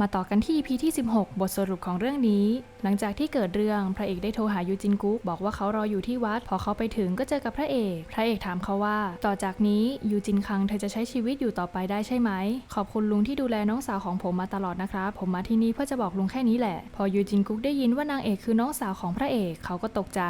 มาต่อกันที่ EP ที่ 16 บทสรุปของเรื่องนี้ หลังจากที่เกิดเรื่องพระเอกได้โทรหายูจินกุ๊กบอกว่าเขารออยู่ที่วัด พอเขาไปถึงก็เจอกับพระเอก พระเอกถามเขาว่า ต่อจากนี้ยูจินคังเธอจะใช้ชีวิตอยู่ต่อไปได้ใช่ไหม ขอบคุณลุงที่ดูแลน้องสาวของผมมาตลอดนะครับ ผมมาที่นี่เพื่อจะบอกลุงแค่นี้แหละ พอยูจินกุ๊กได้ยินว่านางเอกคือน้องสาวของพระเอกเขาก็ตกใจ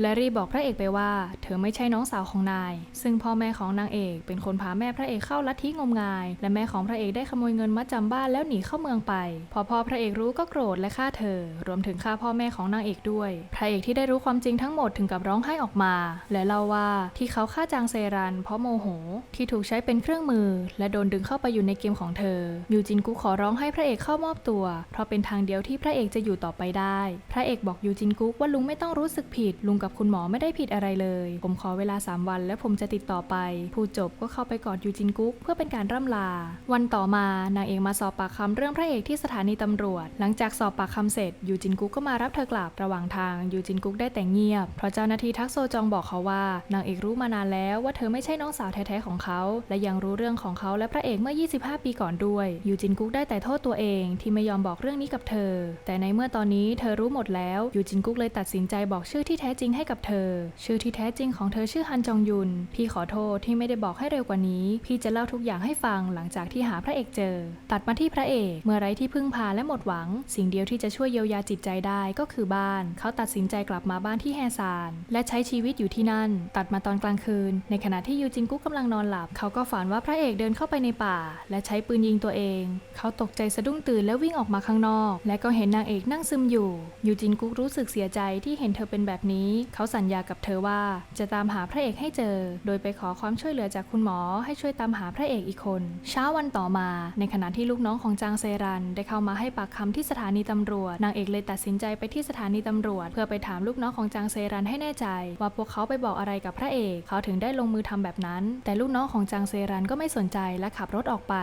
และรีบบอกพระเอกไปว่า เธอไม่ใช่น้องสาวของนาย ซึ่งพ่อแม่ของนางเอก เป็นคนพาแม่พระเอกเข้าลัทธิงมงาย และแม่ของพระเอกได้ขโมยเงินมัดจำบ้านแล้วหนีเข้าเมืองไปพอพ่อพระเอกรู้ก็โกรธและฆ่าเธอ รวมถึงฆ่าพ่อแม่ของนางเอกด้วย พระเอกที่ได้รู้ความจริงทั้งหมดถึงกับร้องไห้ออกมา และเล่าว่าที่เขาฆ่าจางเซรัน เพราะโมโห ที่ถูกใช้เป็นเครื่องมือ และโดนดึงเข้าไปอยู่ในเกมของเธอยูจินกุขอร้องให้พระเอกเข้ามอบตัว เพราะเป็นทางเดียวที่พระเอกจะอยู่ต่อไปได้ พระเอกบอกยูจินกุว่าลุงไม่ต้องรู้สึกผิด ลุงกับคุณหมอไม่ได้ผิดอะไรเลย ผมขอเวลา 3 วัน และผมจะติดต่อไป ผู้จบก็เข้าไปกอดยูจินกุกเพื่อเป็นการร่ำลา วันต่อมานางเอกมาสอบปากคำเรื่องพระเอกที่สถานีตำรวจ หลังจากสอบปากคำเสร็จยูจินกุ๊กก็มารับเธอกลับระหว่างทางยูจินกุ๊กได้แต่เงียบ เพราะเจ้าหน้าที่ทักโซจองบอกเขาว่านางเอกรู้มานานแล้วว่าเธอไม่ใช่น้องสาวแท้ๆของเขา และยังรู้เรื่องของเขาและพระเอกเมื่อ 25 ปีก่อนด้วยยูจินกุ๊กได้แต่โทษตัวเองที่ไม่ยอมบอกเรื่องนี้กับเธอ แต่ในเมื่อตอนนี้เธอรู้หมดแล้วยูจินกุ๊กเลยตัดสินใจบอกชื่อที่แท้จริงให้กับเธอ ชื่อที่แท้จริงของเธอชื่อฮันจองยุน พี่ขอโทษที่ไม่ได้บอกให้เร็วกว่านี้ พี่จะเล่าทุกอย่างให้ฟังหลังจากที่หาพระเอกเจอ ตัดมาที่พระเอกเมื่อไรที่พึ่งพาและหมดหวัง สิ่งเดียวที่จะช่วยเยียวยาจิตใจได้ก็คือบ้าน เขาตัดสินใจกลับมาบ้านที่แฮซาน และใช้ชีวิตอยู่ที่นั่น ตัดมาตอนกลางคืน ในขณะที่ยูจินกุ๊กกำลังนอนหลับ เขาก็ฝันว่าพระเอกเดินเข้าไปในป่า และใช้ปืนยิงตัวเอง เขาตกใจสะดุ้งตื่นและวิ่งออกมาข้างนอก และก็เห็นนางเอกนั่งซึมอยู่ ยูจินกุ๊กรู้สึกเสียใจที่เห็นเธอเป็นแบบนี้ เขาสัญญากับเธอว่า จะตามหาพระเอกให้เจอ โดยไปขอความช่วยเหลือจากคุณหมอให้ช่วยตามหาพระเอกอีกคน เช้าวันต่อมา ในขณะที่ลูกน้องของจางเซรันได้เข้ามาให้ปากคำที่สถานีตำรวจ นางเอกเลยตัดสินใจไปที่สถานีตำรวจ เพื่อไปถามลูกน้องของจางเซรันให้แน่ใจ ว่าพวกเขาไปบอกอะไรกับพระเอก เขาถึงได้ลงมือทำแบบนั้น แต่ลูกน้องของจางเซรันก็ไม่สนใจและขับรถออกไป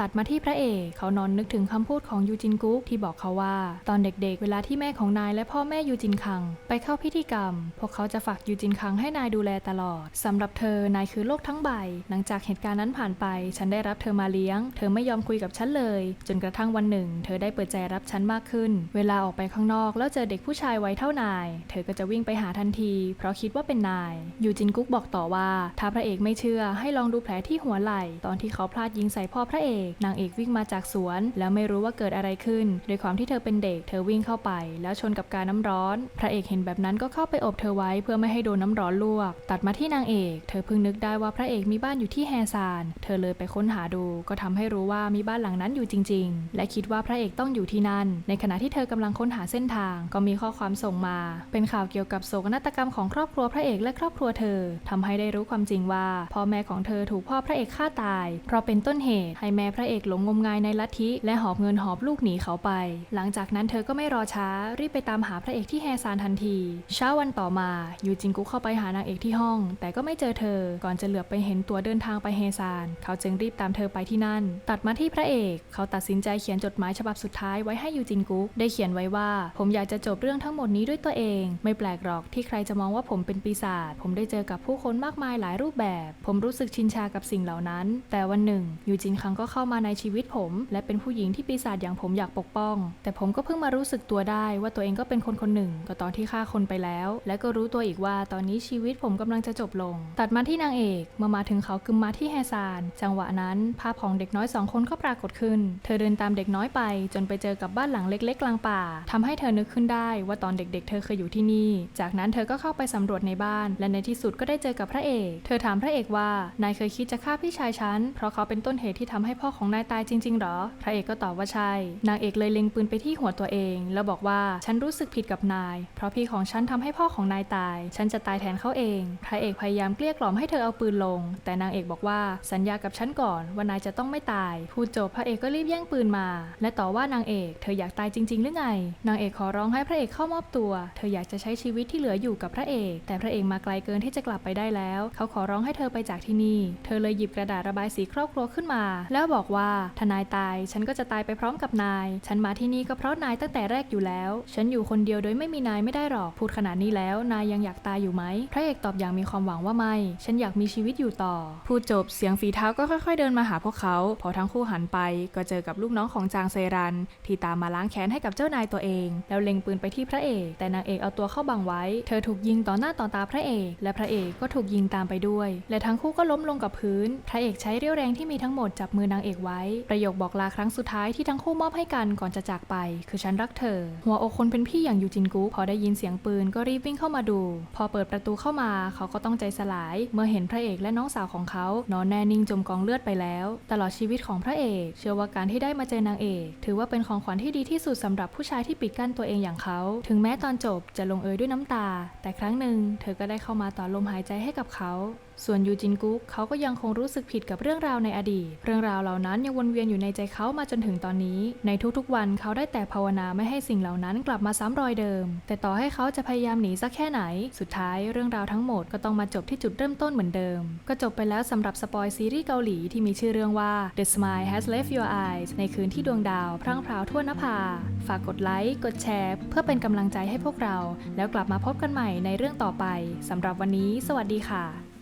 ตัดมาที่พระเอกเขานอนนึกถึงคำพูดของยูจินกุ๊กที่บอกเขาว่าตอนเด็กๆ เวลาที่แม่ของนายและพ่อแม่ยูจินคัง ไปเข้าพิธีกรรม พวกเขาจะฝากยูจินคังให้นายดูแลตลอดสำหรับเธอนายคือโลกทั้งใบ หลังจากเหตุการณ์นั้นผ่านไป ฉันได้รับเธอมาเลี้ยง เธอไม่ยอมคุยกับฉันเลย จนกระทั่งวันหนึ่ง เธอได้เปิดใจรับฉันมากขึ้น เวลาออกไปข้างนอกแล้วเจอเด็กผู้ชายไว้เท่านาย เธอก็จะวิ่งไปหาทันที เพราะคิดว่าเป็นนาย ยูจินกุ๊กบอกต่อว่า ถ้าพระเอกไม่เชื่อให้ลองดูแผลที่หัวไหล่ ตอนที่เขาพลาดยิงใส่พ่อพระเอก นางเอกวิ่งมาจากสวน แล้วไม่รู้ว่าเกิดอะไรขึ้น โดยความที่เธอเป็นเด็ก เธอวิ่งเข้าไป แล้วชนกับการน้ำร้อน พระเอกเห็นแบบนั้นก็เข้าไปอบเธอไว้เพื่อไม่ให้โดนน้ำร้อนลวก ตัดมาที่นางเอก เธอเพิ่งนึกได้ว่าพระเอกมีบ้านอยู่ที่แฮซาน เธอเลยไปค้นหาดู ก็ทำให้รู้ว่ามีบ้านหลังนั้นอยู่จริง ๆ และคิดว่าพระเอกต้องอยู่ที่นั่น ในขณะที่เธอกำลังค้นหาเส้นทาง ก็มีข้อความส่งมา เป็นข่าวเกี่ยวกับโศกนาฏกรรมของครอบครัวพระเอกและครอบครัวเธอทำให้ได้รู้ความจริงว่าพ่อแม่ของเธอถูกพ่อพระเอกฆ่าตาย เพราะเป็นต้นเหตุให้แม่พระเอกหลงงมงายในลัทธิและหอบเงินหอบลูกหนีเขาไป หลังจากนั้นเธอก็ไม่รอช้ารีบไปตามหาพระเอกที่แฮซานทันที เช้าวันต่อมายูจินกุเข้าไปหานางเอกที่ห้อง แต่ก็ไม่เจอเธอ ก่อนจะเหลือบไปเห็นตัวเดินทางไปเฮซาน เขาจึงรีบตามเธอไปที่นั่น ตัดมาที่พระเอก เขาตัดสินใจเขียนจดหมายฉบับสุดท้ายไว้ให้ยูจินกุได้เขียนไว้ว่า ผมอยากจะจบเรื่องทั้งหมดนี้ด้วยตัวเอง ไม่แปลกหรอกที่ใครจะมองว่าผมเป็นปีศาจผมได้เจอกับผู้คนมากมายหลายรูปแบบ ผมรู้สึกชินชากับสิ่งเหล่านั้น แต่วันหนึ่งยูจินคังก็เข้ามาในชีวิตผม และเป็นผู้หญิงที่ปีศาจอย่างผมอยากปกป้อง แต่ผมก็เพิ่งมารู้สึกตัวได้ว่าตัวเองก็เป็นคนคนหนึ่งก็ตอนที่ฆ่าคนไปแล้ว และก็รู้ตัวอีกว่าตอนนี้ชีวิตผมกำลังจะจบลง ตัดมาที่นางเอกเมื่อมาถึงเขากึมมาที่แฮซาน จังหวะนั้นภาพของเด็กน้อยสองคนก็ปรากฏขึ้น เธอเดินตามเด็กน้อยไป จนไปเจอกับบ้านหลังเล็ก ๆ กลางป่าทำให้เธอนึกขึ้นได้ว่าตอนเด็ก ๆ เธอเคยอยู่ที่นี่ จากนั้นเธอก็เข้าไปสำรวจในบ้าน และในที่สุดก็ได้เจอกับพระเอก เธอถามพระเอกว่านายเคยคิดจะฆ่าพี่ชายฉันเพราะเขาเป็นต้นเหตุที่ทำให้พ่อของนายตายจริงๆหรอ พระเอกก็ตอบว่าใช่ นางเอกเลยเล็งปืนไปที่หัวตัวเอง แล้วบอกว่าฉันรู้สึกผิดกับนาย เพราะพี่ของฉันทำให้พ่อของนายตาย ฉันจะตายแทนเขาเอง พระเอกพยายามเกลี้ยกล่อมให้เธอเอาปืนลง แต่นางเอกบอกว่าสัญญากับฉันก่อนว่านายจะต้องไม่ตาย พูดจบพระเอกก็รีบแย่งปืนมาและต่อว่านางเอก เธออยากตายจริง ๆ หรือไง นางเอกขอร้องให้พระเอกเข้ามอบตัว เธออยากจะใช้ชีวิตที่เหลืออยู่กับพระเอก แต่พระเอกมาไกลเกินที่จะกลับไปได้แล้ว เขาขอร้องให้เธอไปจากที่นี่ เธอเลยหยิบกระดาษระบายสีครอบครัวขึ้นมา แล้วบอกว่าถ้านายตาย ฉันก็จะตายไปพร้อมกับนาย ฉันมาที่นี่ก็เพราะนายตั้งแต่แรกอยู่แล้ว ฉันอยู่คนเดียวโดยไม่มีนายไม่ได้หรอก พูดขนาดนี้แล้ว นายยังอยากตายอยู่ไหม พระเอกตอบอย่างมีความหวังว่าไม่ ฉันอยากมีชีวิตอยู่ต่อ พูดจบเสียงฝีเท้าก็ค่อย ๆ เดินมาหาพวกเขา พอทั้งคู่หันไปก็เจอกับลูกน้องของจางเซรัน ที่ตามมาล้างแค้นให้กับเจ้านายตัวเอง แล้วเล็งปืนไปที่พระเอก แต่นางเอกเอาตัวเข้าบังไว้ เธอถูกยิงต่อหน้าต่อตาพระเอก และพระเอกก็ถูกยิงตามไปด้วย และทั้งคู่ก็ล้มลงกับพื้น พระเอกใช้เรี่ยวแรงที่มีทั้งหมดจับมือนางเอกไว้ ประโยคบอกลาครั้งสุดท้ายที่ทั้งคู่มอบให้กันก่อนจะจากไป คือฉันรักเธอ หัวอกคนเป็นพี่อย่างยูจินกุพอได้ยินเสียงปืนก็รีบวิ่งเข้ามาดู พอเปิดประตูเข้ามาเขาก็ต้องใจสลาย เมื่อเห็นพระเอกและน้องสาวของเขานอนแน่นิ่งจมกองเลือดไปแล้ว ตลอดชีวิตของพระเอก เชื่อว่าการที่ได้มาเจอนางเอก ถือว่าเป็นของขวัญที่ดีที่สุดสำหรับผู้ชายที่ปิดกั้นตัวเองอย่างเขา ถึงแม้ตอนจบจะลงเอยด้วยน้ำตา แต่ครั้งหนึ่งเธอก็ได้เข้ามาต่อลมหายใจให้กับเขา ส่วนยูจินกุ๊กเขาก็ยังคงรู้สึกผิดกับเรื่องราวในอดีต เรื่องราวเหล่านั้นยังวนเวียนอยู่ในใจเขามาจนถึงตอนนี้ ในทุกๆวันเขาได้แต่ภาวนาไม่ให้สิ่งเหล่านั้นกลับมาซ้ำรอยเดิม แต่ต่อให้เขาจะพยายามหนีสักแค่ไหน สุดท้ายเรื่องราวทั้งหมดก็ต้องมาจบที่จุดเริ่มต้นเหมือนเดิม ก็จบไปแล้วสำหรับสปอยซีรีส์เกาหลีที่มีชื่อเรื่องว่า The Smile Has Left Your Eyes ในคืนที่ดวงดาวพรั่งพราวทั่วนภา ฝากกดไลค์กดแชร์ เพื่อเป็นกำลังใจให้พวกเรา แล้วกลับมาพบกันใหม่ในเรื่องต่อไปสำหรับวันนี้ สวัสดีค่ะ